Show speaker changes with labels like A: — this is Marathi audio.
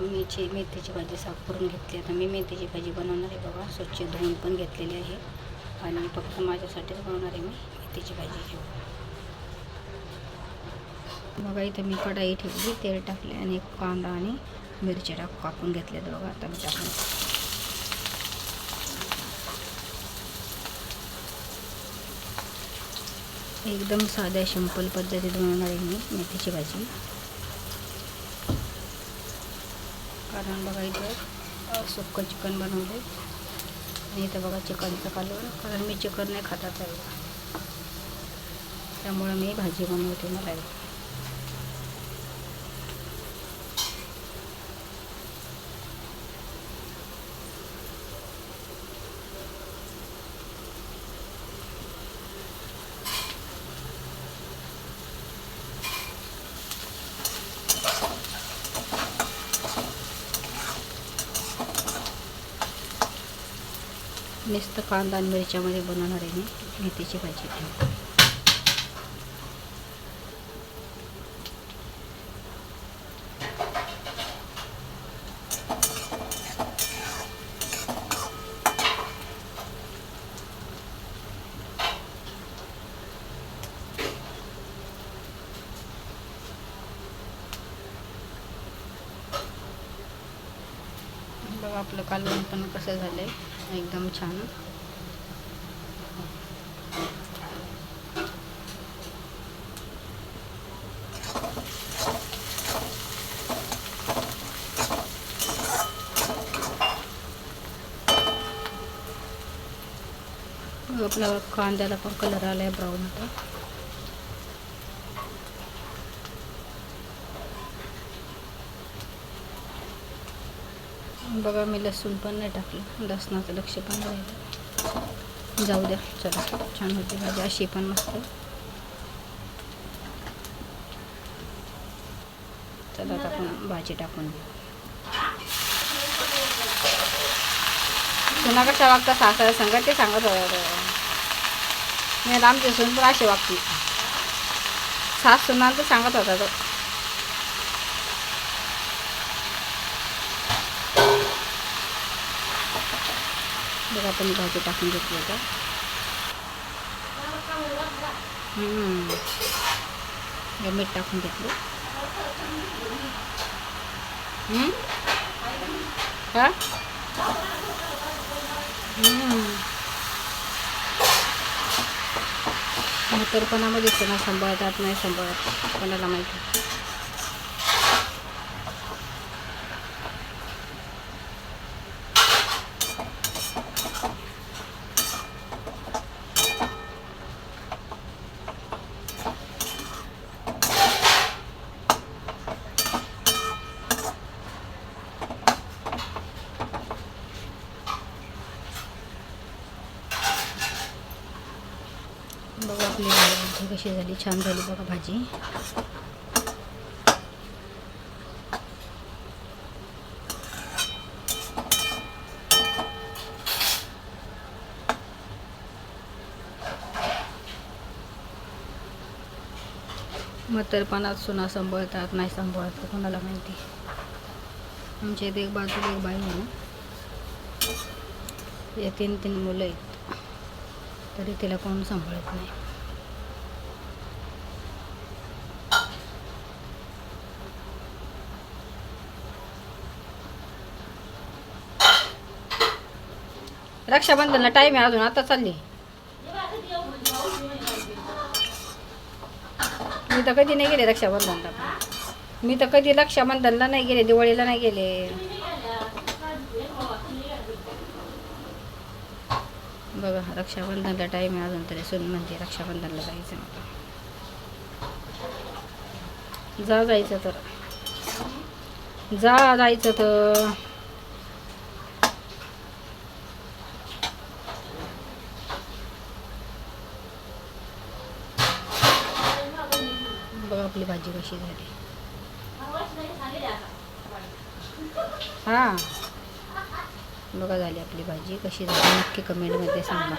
A: मेथी मेथीची भाजी साफ करून घेतली. आता मी मेथीची भाजी बनवणार आहे बघा. स्वच्छ धुवून पण घेतलेली आहे. आणि फक्त माझ्यासाठीच बनवणार आहे मी मेथीची भाजी. बघा इथं मी कढाई ठेवली तेल टाकले आणि एक कांदा आणि मिरच्या टाक कापून घेतल्यात बघा. आता मी टाकून एकदम साध्या सिंपल पद्धतीत बनवणार आहे मी मेथीची भाजी. कारण बघा इथं सुक्कं चिकन बनवले आणि इथं बघा चिकनचं कालवण कारण मी चिकन नाही खातात त्यामुळं मी भाजी बनवते मला. नुसतं कांदा आणि मिरच्यामध्ये बनवणार आहे मी. मेथीची भाजी बघा आपलं कालवण पण कसं झालं आहे एकदम छान. आपला कांद्याला पण कलर आला आहे ब्राऊन आता. बघा मी लसूण पण नाही टाकलं. लसणाचं लक्ष पण राहिलं. जाऊ द्या चला. छान होती भाजी अशी पण मस्त. चला आता आपण भाजी टाकून पुन्हा सुना कशा वागता सासऱ्या सांगा ते सांगत मी आता आमची सून पण अशी वागते सास सुना तर सांगत होता तो. बघा आपण भाजी टाकून घेतली आता. हम्म. हे मीठ टाकून घेतलं. हम्म? म्हातारपणामध्ये कोणा सांभाळतात नाही सांभाळत कोणाला माहिती. बघा आपली भाजी कशी झाली छान झाली बघा भाजी. म्हातारपणात सुना सांभाळतात नाही सांभाळत कोणाला माहिती. आमच्या इथे एक बाजूला एक बाई आहे या तीन तीन मुलं आहेत. तरी तिला कोण सांभाळत नाही. रक्षाबंधनला टाईम आहे अजून आता चालली. मी तर कधी नाही गेले रक्षाबंधनला मी तर कधी रक्षाबंधनला नाही गेले दिवाळीला नाही गेले. बघा रक्षाबंधनला टाईम आहे अजून तरी. सून म्हणते रक्षाबंधनला जायचं मला जा जायचं तर. जा जायचं तर. बघा आपली भाजी कशी झाली. हां. बघा झाली आपली भाजी. कशी झाली नक्की कमेंटमध्ये सांगा.